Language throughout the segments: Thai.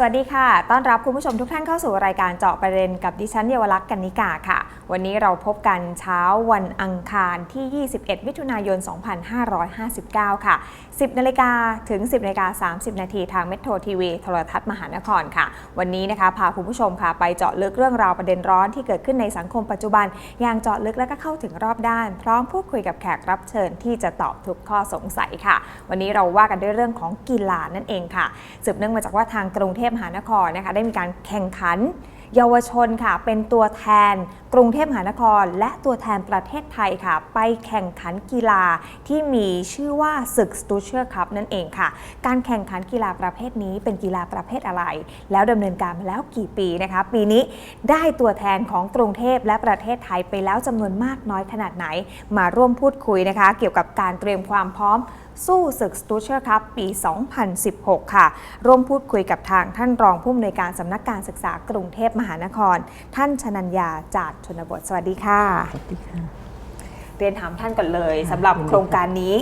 สวัสดีค่ะ ต้อนรับคุณผู้ชมทุกท่านเข้าสู่รายการเจาะประเด็นกับดิฉันเยาวลักษณ์กันนิกาค่ะ วันนี้เราพบกันเช้าวันอังคารที่ 21 มิถุนายน 2559 ค่ะ 10นาฬิกาถึง 10นาฬิกา30 นาทีทางเมโทรทีวีโทรทัศน์มหานครค่ะ วันนี้นะคะพาคุณผู้ชมค่ะ ไปเจาะลึกเรื่องราวประเด็นร้อนที่เกิดขึ้นในสังคมปัจจุบัน อย่างเจาะลึกและก็เข้าถึงรอบด้าน พร้อมพูดคุยกับแขกรับเชิญที่จะตอบทุกข้อสงสัยค่ะ วันนี้เราว่ากันด้วยเรื่องของกีฬานั่นเองค่ะสืบเนื่องมาจากว่าทางกรุงเทพมหานครนะคะได้มีการแข่งขัน เยาวชนค่ะ เป็นตัวแทน กรุงเทพมหานคร และตัวแทนประเทศไทยค่ะ ไปแข่งขันกีฬาที่มีชื่อว่าศึกสตูเชอร์คัพนั่นเองค่ะ การแข่งขันกีฬาประเภทนี้เป็นกีฬาประเภทอะไร แล้วดำเนินการมาแล้วกี่ปีนะคะ ปีนี้ได้ตัวแทนของกรุงเทพและประเทศไทยไปแล้วจำนวนมากน้อยขนาดไหน มาร่วมพูดคุยนะคะ เกี่ยวกับการเตรียมความพร้อม สู้ศึกสตูเชอร์ครับปี 2016 ค่ะ ร่วมพูดคุยกับทางท่านรองผู้อำนวยการสำนักการศึกษากรุงเทพมหานคร ท่านชนัญญาจาดชนบท สวัสดีค่ะ สวัสดีค่ะ เรียนถามท่านก่อนเลยค่ะสำหรับยินดีโครงการนี้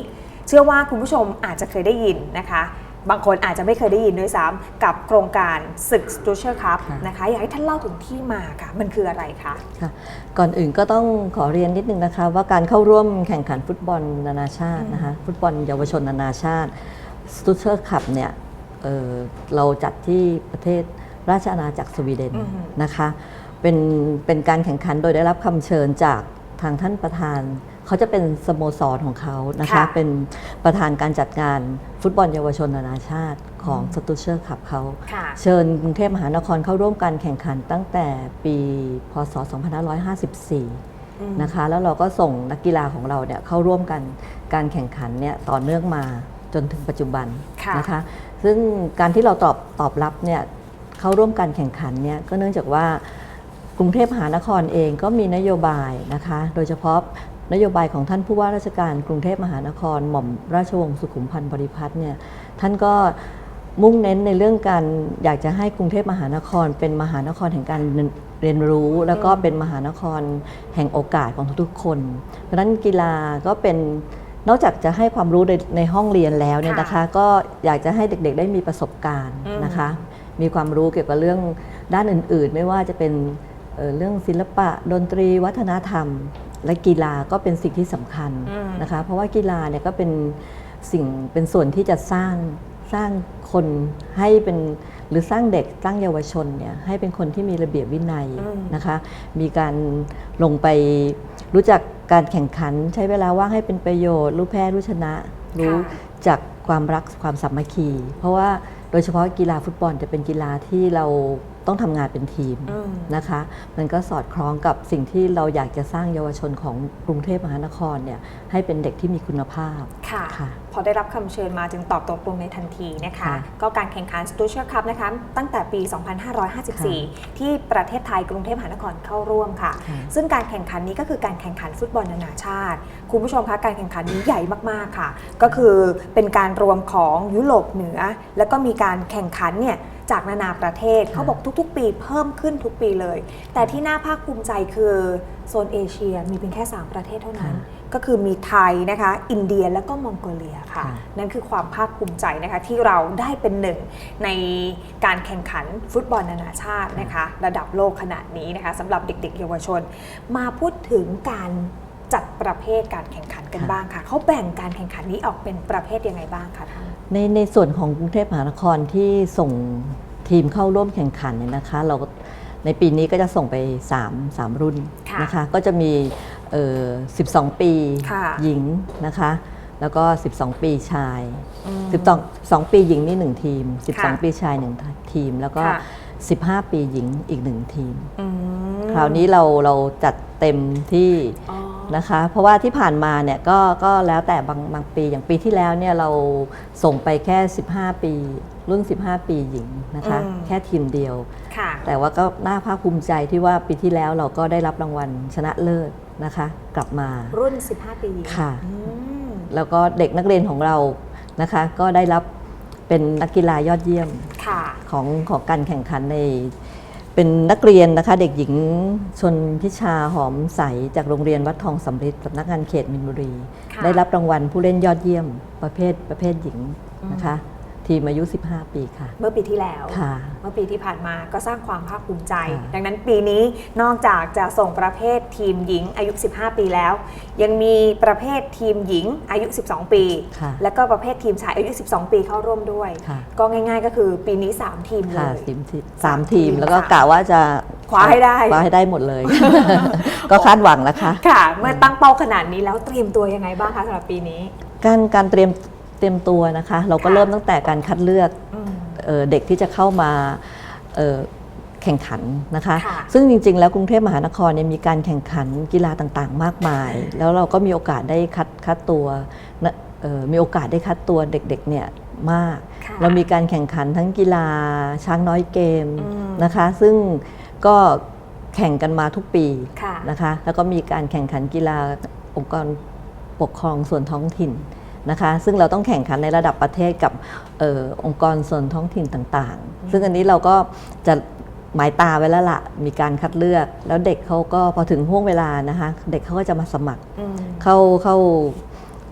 เชื่อว่าคุณผู้ชมอาจจะเคยได้ยินนะคะ บางคนอาจจะไม่เคยได้ยินด้วยซ้ำกับโครงการศึกสตูเชอร์ครับนะคะ อยากให้ท่านเล่าถึงที่มาค่ะ มันคืออะไรคะ ค่ะก่อนอื่นก็ต้องขอเรียนนิดนึงนะคะ ว่าการเข้าร่วมแข่งขันฟุตบอลนานาชาตินะคะฟุตบอลเยาวชนนานาชาติสตูเชอร์คัพเนี่ยเอ่อเราจัดที่ประเทศราชอาณาจักรสวีเดนอือฮึ นะคะเป็นเป็นการแข่งขันโดยได้รับคำเชิญจากทางท่านประธาน เขาจะเป็นสโมสรของเขานะคะ ค่ะ เป็นประธานการจัดงานฟุตบอลเยาวชนนานาชาติของสตูเชอร์คัพเขา ค่ะ เชิญกรุงเทพมหานครเข้าร่วมการแข่งขันตั้งแต่ปีพศ 2554 นะคะ แล้วเราก็ส่งนักกีฬาของเราเนี่ยเข้าร่วมกันการแข่งขันเนี่ยต่อเนื่องมาจนถึงปัจจุบันค่ะ นะคะ ซึ่งการที่เราตอบตอบรับเนี่ยเข้าร่วมการแข่งขันเนี่ยก็เนื่องจากว่ากรุงเทพมหานครเองก็มีนโยบายนะคะ โดยเฉพาะ นโยบายของท่านผู้ว่าราชการกรุงเทพมหานคร หม่อมราชวงศ์สุขุมพันธ์บริพัตรเนี่ยท่านก็มุ่งเน้นในเรื่องการอยากจะให้กรุงเทพมหานคร เป็นมหานครแห่งการเรียนรู้ แล้วก็เป็นมหานครแห่งโอกาสของทุกๆคน เพราะฉะนั้นกีฬาก็เป็นนอกจากจะให้ความรู้ในในห้องเรียนแล้วเนี่ยนะคะ ก็อยากจะให้เด็กๆ ได้มีประสบการณ์อืมนะคะ มีความรู้เกี่ยวกับเรื่องด้านอื่น ๆ ไม่ว่าจะเป็นเอ่อเรื่องศิลปะดนตรีวัฒนธรรม และกีฬาก็เป็นสิ่งที่สำคัญอืมนะคะเพราะว่ากีฬาเนี่ยก็เป็นสิ่งเป็นส่วนที่จะสร้างสร้างคนให้เป็นหรือสร้างเด็กสร้างเยาวชนเนี่ยให้เป็นคนที่มีระเบียบวินัยอืมนะคะมีการลงไปรู้จักการแข่งขันใช้เวลาว่างให้เป็นประโยชน์ รู้แพ้รู้ชนะ รู้ค่ะจากความรักความสามัคคี เพราะว่าโดยเฉพาะกีฬาฟุตบอลจะเป็นกีฬาที่เรา ต้องทำงานเป็นทีมอืมนะคะ มันก็สอดคล้องกับสิ่งที่เราอยากจะสร้างเยาวชนของกรุงเทพมหานครเนี่ยให้เป็นเด็กที่มีคุณภาพค่ะค่ะพอได้รับคำเชิญมาจึงตอบตกลงในทันทีนะคะค่ะก็การแข่งขันสตูเชอร์คัพนะคะตั้งแต่ปี 2554 ที่ประเทศไทยกรุงเทพมหานครเข้าร่วมค่ะค่ะ ซึ่งการแข่งขันนี้ก็คือการแข่งขันฟุตบอลนานาชาติ คุณผู้ชมคะการแข่งขันนี้ใหญ่มากๆค่ะ ก็คือเป็นการรวมของยุโรปเหนือ แล้วก็มีการแข่งขันเนี่ย จากนานาประเทศเขาบอกทุก ๆ ปีเพิ่มขึ้นทุกปีเลย แต่ที่น่าภาคภูมิใจคือโซนเอเชียมีเพียงแค่ 3 ประเทศเท่านั้นค่ะก็คือมีไทยนะคะ อินเดียแล้วก็มองโกเลียค่ะค่ะ นั่นคือความภาคภูมิใจนะคะที่เราได้เป็นหนึ่งในการแข่งขันฟุตบอลนานาชาตินะคะ ระดับโลกขนาดนี้นะคะสำหรับเด็กๆ เยาวชน มาพูดถึงการจัดประเภทการแข่งขันกันค่ะบ้างค่ะเขาแบ่งการแข่งขันนี้ออกเป็นประเภทยังไงบ้างคะท่าน ในในส่วนของกรุงเทพมหานครที่ส่งทีมเข้าร่วมแข่งขันเนี่ยนะคะ เราก็ในปีนี้ก็จะส่งไป 3 3 รุ่นค่ะนะคะ ก็จะมีเอ่อ12 ปีค่ะหญิงนะคะ แล้วก็ 12 ปีชายอืม12 2ปีหญิงนี่ 1 ทีมค่ะ12 ปีชาย 1 ทีม แล้วก็ค่ะ15 ปีหญิงอีก 1 ทีมอืมคราวนี้เราเราจัดเต็มที่อ๋อ นะคะเพราะว่าที่ผ่านมาเนี่ยก็ก็แล้วแต่บางบางปีอย่างปีที่แล้วเนี่ยเราส่งไปแค่ 15 ปี รุ่น 15 ปีหญิงนะคะอืม แค่ทีมเดียว ค่ะ แต่ว่าก็น่าภาคภูมิใจที่ว่าปีที่แล้วเราก็ได้รับรางวัลชนะเลิศนะคะ กลับมา รุ่น 15 ปีค่ะ อืมแล้วก็เด็กนักเรียนของเรานะคะ ก็ได้รับเป็นนักกีฬายอดเยี่ยมค่ะ ของของการแข่งขันใน เป็นนักเรียนนะคะเด็กหญิงชนพิชาหอมใส จากโรงเรียนวัดทองสำริดสำนักงานเขตมินบุรี ค่ะ ได้รับรางวัลผู้เล่นยอดเยี่ยมประเภทประเภทหญิงนะคะ ทีมอายุ 15 ปีค่ะ เมื่อปีที่แล้ว ค่ะ เมื่อปีที่ผ่านมาก็สร้างความภาคภูมิใจ ค่ะ ดังนั้นปีนี้นอกจากจะส่งประเภททีมหญิงอายุ 15 ปีแล้ว ยังมีประเภททีมหญิงอายุ 12 ปี ค่ะ และก็ประเภททีมชายอายุ 12 ปีเข้าร่วมด้วย ค่ะ ก็ง่ายๆ ก็คือปีนี้ 3 ทีมเลค่ะยทีมที่สามทีม แล้วก็ค่ะกะว่าจะคว้าให้ได้ คว้าให้ได้หมดเลย ก็คาดหวังนะคะค่ะ เมื่อตั้งเป้าขนาดนี้แล้วเตรียมตัวยังไงบ้างคะสำหรับปีนี้ การการเตรียมเต รียมตัวนะคะ เราก็ค่ะเริ่มตั้งแต่การคัดเลือกอืมเอ่อเด็กที่จะเข้ามาเอ่อแข่งขันนะคะค่ะซึ่งจริง ๆ แล้วกรุงเทพมหานครเนี่ยมีการแข่งขันกีฬาต่างๆ มากมาย แล้วเราก็มีโอกาสได้คัดคัดตัวนะเอ่อมีโอกาสได้คัดตัวเด็กๆเนี่ยมากค่ะเรามีการแข่งขันทั้งกีฬาช้างน้อยเกมอืมนะคะ ซึ่งก็แข่งกันมาทุกปีค่ะนะคะ แล้วก็มีการแข่งขันกีฬาองค์กรปกครองส่วนท้องถิ่น นะคะซึ่งเราต้องแข่งขันในระดับประเทศกับเออองค์กรส่วนท้องถิ่นต่างๆ ซึ่งอันนี้เราก็จะหมายตาไว้แล้วละมีการคัดเลือก แล้วเด็กเขาก็พอถึงห่วงเวลานะคะเด็กเขาก็จะมาสมัครอืมเข้าเข้า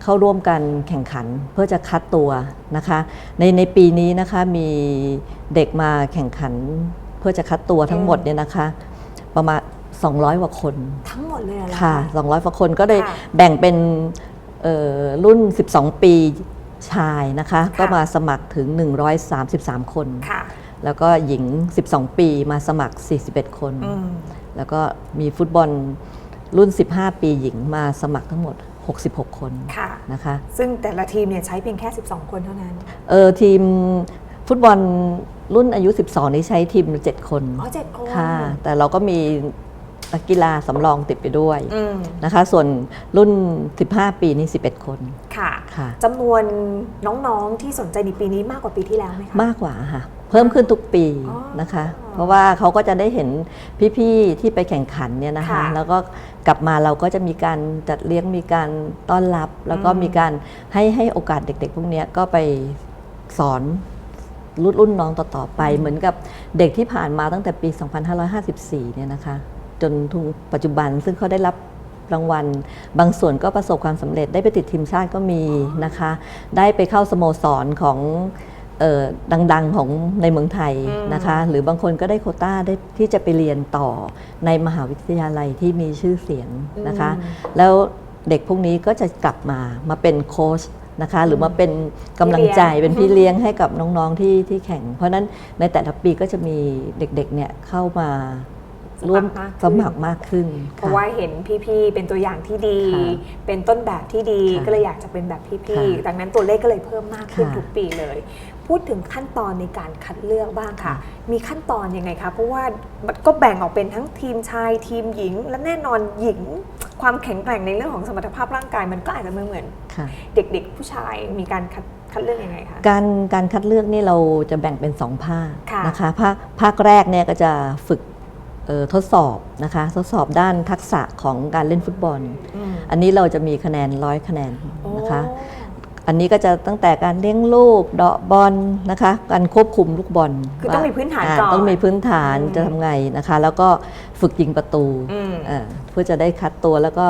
เข้าร่วมกันแข่งขันเพื่อจะคัดตัวนะคะ ในในปีนี้นะคะมีเด็กมาแข่งขันเพื่อจะคัดตัวทั้งหมดเนี่ยนะคะ ประมาณ 200กว่าคน ทั้งหมดเลยเหรอค่ะ 200กว่าคนก็เลยค่ะแบ่งเป็นเอ่อ รุ่น 12 ปีชายนะคะค่ะก็มาสมัครถึง 133 คนค่ะแล้วก็หญิง 12 ปีมาสมัคร 41 คนอืมแล้วก็มีฟุตบอลรุ่น 15 ปีหญิงมาสมัครทั้งหมด 66 คนค่ะนะคะ ซึ่งแต่ละทีมเนี่ยใช้เพียงแค่ 12 คนเท่านั้น เออทีมฟุตบอลรุ่นอายุ 12 นี้ใช้ทีม 7 คน อ๋อเจ็ดคน ค่ะ แต่เราก็มี นักกีฬาสำรองติดไปด้วยอืมนะคะ ส่วนรุ่น 15 ปีนี่11 คน ค่ะค่ะ จำนวนน้องๆที่สนใจในปีนี้มากกว่าปีที่แล้วไหมคะ มากกว่าค่ะ เพิ่มขึ้นทุกปีอ๋อนะคะ เพราะว่าเขาก็จะได้เห็นพี่ๆที่ไปแข่งขันเนี่ยนะคะ ค่ะแล้วก็กลับมาเราก็จะมีการจัดเลี้ยงมีการต้อนรับ แล้วก็อืม มีการให้ให้โอกาสเด็กๆ พวกเนี้ยก็ไปสอนรุ่นรุ่นน้องต่อๆไป เหมือนกับเด็กที่ผ่านมาตั้งแต่ปี 2554 เนี่ยนะคะ จนถึงปัจจุบัน ซึ่งเขาได้รับรางวัล บางส่วนก็ประสบความสำเร็จได้ไปติดทีมชาติก็มีนะคะ ได้ไปเข้าสโมสรของเออดังๆของในเมืองไทยอืมนะคะ หรือบางคนก็ได้โควต้าได้ที่จะไปเรียนต่อในมหาวิทยาลัยที่มีชื่อเสียงนะคะ แล้วเด็กพวกนี้ก็จะกลับมามาเป็นโค้ชนะคะ หรือมาเป็นกำลังใจพี่เลี้ยงเป็นพี่เลี้ยงให้กับน้องๆที่ที่แข่ง เพราะฉะนั้นในแต่ละปีก็จะมีเด็กๆเนี่ยเข้ามา ร่วมสมัครมากขึ้น เพราะว่าเห็นพี่ๆ เป็นตัวอย่างที่ดีค่ะเป็นต้นแบบที่ดีค่ะก็เลยอยากจะเป็นแบบพี่ค่ะๆดังนั้นตัวเลขก็เลยเพิ่มมากขึ้นค่ะทุกปีเลย พูดถึงขั้นตอนในการคัดเลือกบ้างค่ะ มีขั้นตอนยังไงคะ เพราะว่ามันก็แบ่งออกเป็นทั้งทีมชายทีมหญิง และแน่นอนหญิงความแข็งแกร่งในเรื่องของสมรรถภาพร่างกายมันก็อาจจะไม่เหมือนค่ะเด็กๆ ผู้ชายมีการคัดคัดเลือกยังไงคะการการคัดเลือกนี่เราจะแบ่งเป็น2ภาคค่ะนะคะภาคภาคแรกเนี่ยก็จะฝึกเอ่อ ทดสอบนะคะทดสอบด้านทักษะของการเล่นฟุตบอลอืมอันนี้เราจะมีคะแนนร้อยคะแนนนะคะโอ้อันนี้ก็จะตั้งแต่การเลี้ยงลูกเดาะบอลนะคะ การควบคุมลูกบอลคือต้องมีพื้นฐานอ่ก่อนต้องมีพื้นฐานอืมจะทำไงนะคะ แล้วก็ฝึกยิงประตูอืมเอ่อเพื่อจะได้คัดตัวแล้วก็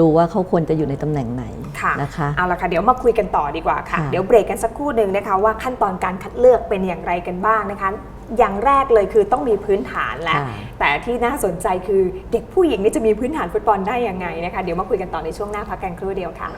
ดูว่าเขาควรจะอยู่ในตำแหน่งไหนค่ะนะคะเอาละค่ะเดี๋ยวมาคุยกันต่อดีกว่าค่ะค่ะ เดี๋ยวเบรกกันสักครู่หนึ่งนะคะว่าขั้นตอนการคัดเลือกเป็นอย่างไรกันบ้างนะคะ อย่างแรกเลยคือต้องมีพื้นฐานแหละค่ะแต่ที่น่าสนใจคือเด็กผู้หญิงนี่จะมีพื้นฐานฟุตบอลได้ยังไงนะคะ เดี๋ยวมาคุยกันต่อในช่วงหน้าพักกันครู่เดียวค่ะ